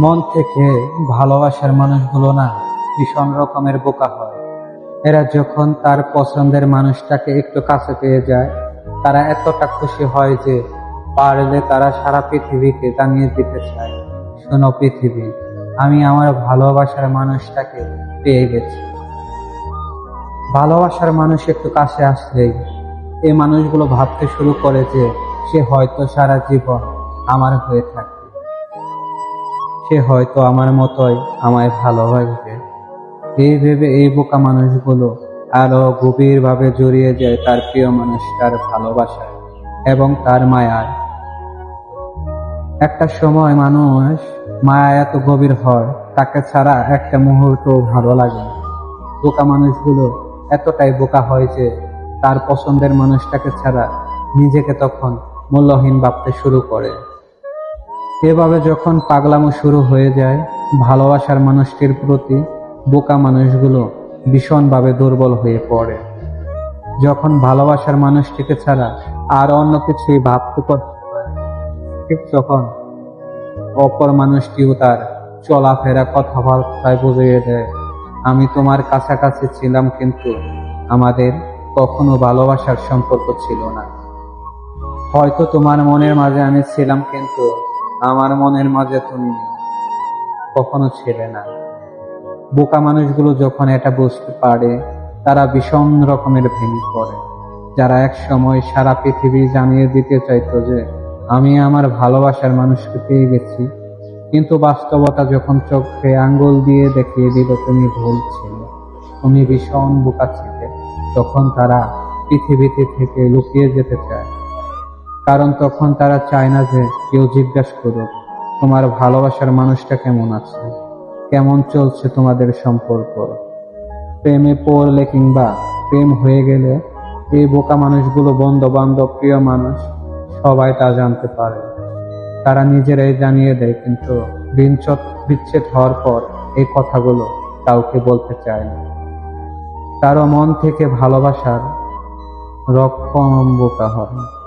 মন থেকে ভালোবাসার মানুষগুলো না ভীষণ রকমের বোকা হয়। এরা যখন তার পছন্দের মানুষটাকে একটু কাছে পেয়ে যায়, তারা এতটা খুশি হয় যে পারলে তারা সারা পৃথিবীকে জানিয়ে দিতে চায়, শোনো পৃথিবী, আমি আমার ভালোবাসার মানুষটাকে পেয়ে গেছি। ভালোবাসার মানুষ একটু কাছে আসলেই এই মানুষগুলো ভাবতে শুরু করে যে সে হয়তো সারা জীবন আমার হয়ে থাকবে সে হয়তো আমার মতোই আমায় ভালোবাসবে। এই ভেবে এই বোকা মানুষগুলো আরও গভীরভাবে জড়িয়ে যায় তার প্রিয় মানুষটার ভালোবাসায় এবং তার মায়ায় একটা সময় মানুষ মায়া এত গভীর হয়, তাকে ছাড়া একটা মুহূর্ত ভালো লাগে বোকা মানুষগুলো এতটাই বোকা হয় যে তার পছন্দের মানুষটাকে ছাড়া নিজেকে তখন মূল্যহীন ভাবতে শুরু করে। এভাবে যখন পাগলামো শুরু হয়ে যায়, ভালোবাসার মানুষটির প্রতি বোকা মানুষগুলো ভীষণভাবে দুর্বল হয়ে পড়ে। যখন ভালোবাসার মানুষটিকে ছাড়া আর অন্য কিছুই ভাবতে করতে ঠিক তখন অপর মানুষটিও তার চলাফেরা কথাবার্তায় বুঝিয়ে দেয়, আমি তোমার কাছাকাছি ছিলাম কিন্তু আমাদের কখনো ভালোবাসার সম্পর্ক ছিল না। হয়তো তোমার মনের মাঝে আমি ছিলাম কিন্তু আমার মনের মাঝে তুমি কখনো ছিলে না। বোকা মানুষগুলো যখন এটা বুঝতে পারে, তারা ভীষণ রকমের ভেঙে পড়ে। যারা এক সময় সারা পৃথিবী জানিয়ে দিতে চাইতো যে, আমি আমার ভালোবাসার মানুষকে পেয়ে গেছি, কিন্তু বাস্তবতা যখন চোখে আঙ্গুল দিয়ে দেখিয়ে দিল, তুমি ভুল ছিল। তুমি ভীষণ বোকা ছিলে। তখন তারা পৃথিবীতে থেকে লুকিয়ে যেতে চায়। কারণ তখন তারা চায় না যে কেউ জিজ্ঞাসা করুক, তোমার ভালোবাসার মানুষটা কেমন আছে? কেমন চলছে তোমাদের সম্পর্ক? প্রেমে পড়লে কিংবা প্রেম হয়ে গেলে এই বোকা মানুষগুলো বন্ধু বান্ধব প্রিয় মানুষ সবাই তা জানতে পারে। তারা নিজেরাই জানিয়ে দেয়, কিন্তু বিচ্ছেদ বিচ্ছেদ হওয়ার পর এই কথাগুলো কাউকে বলতে চায় না। তারও মন থেকে ভালোবাসার রকম বোকা হয়।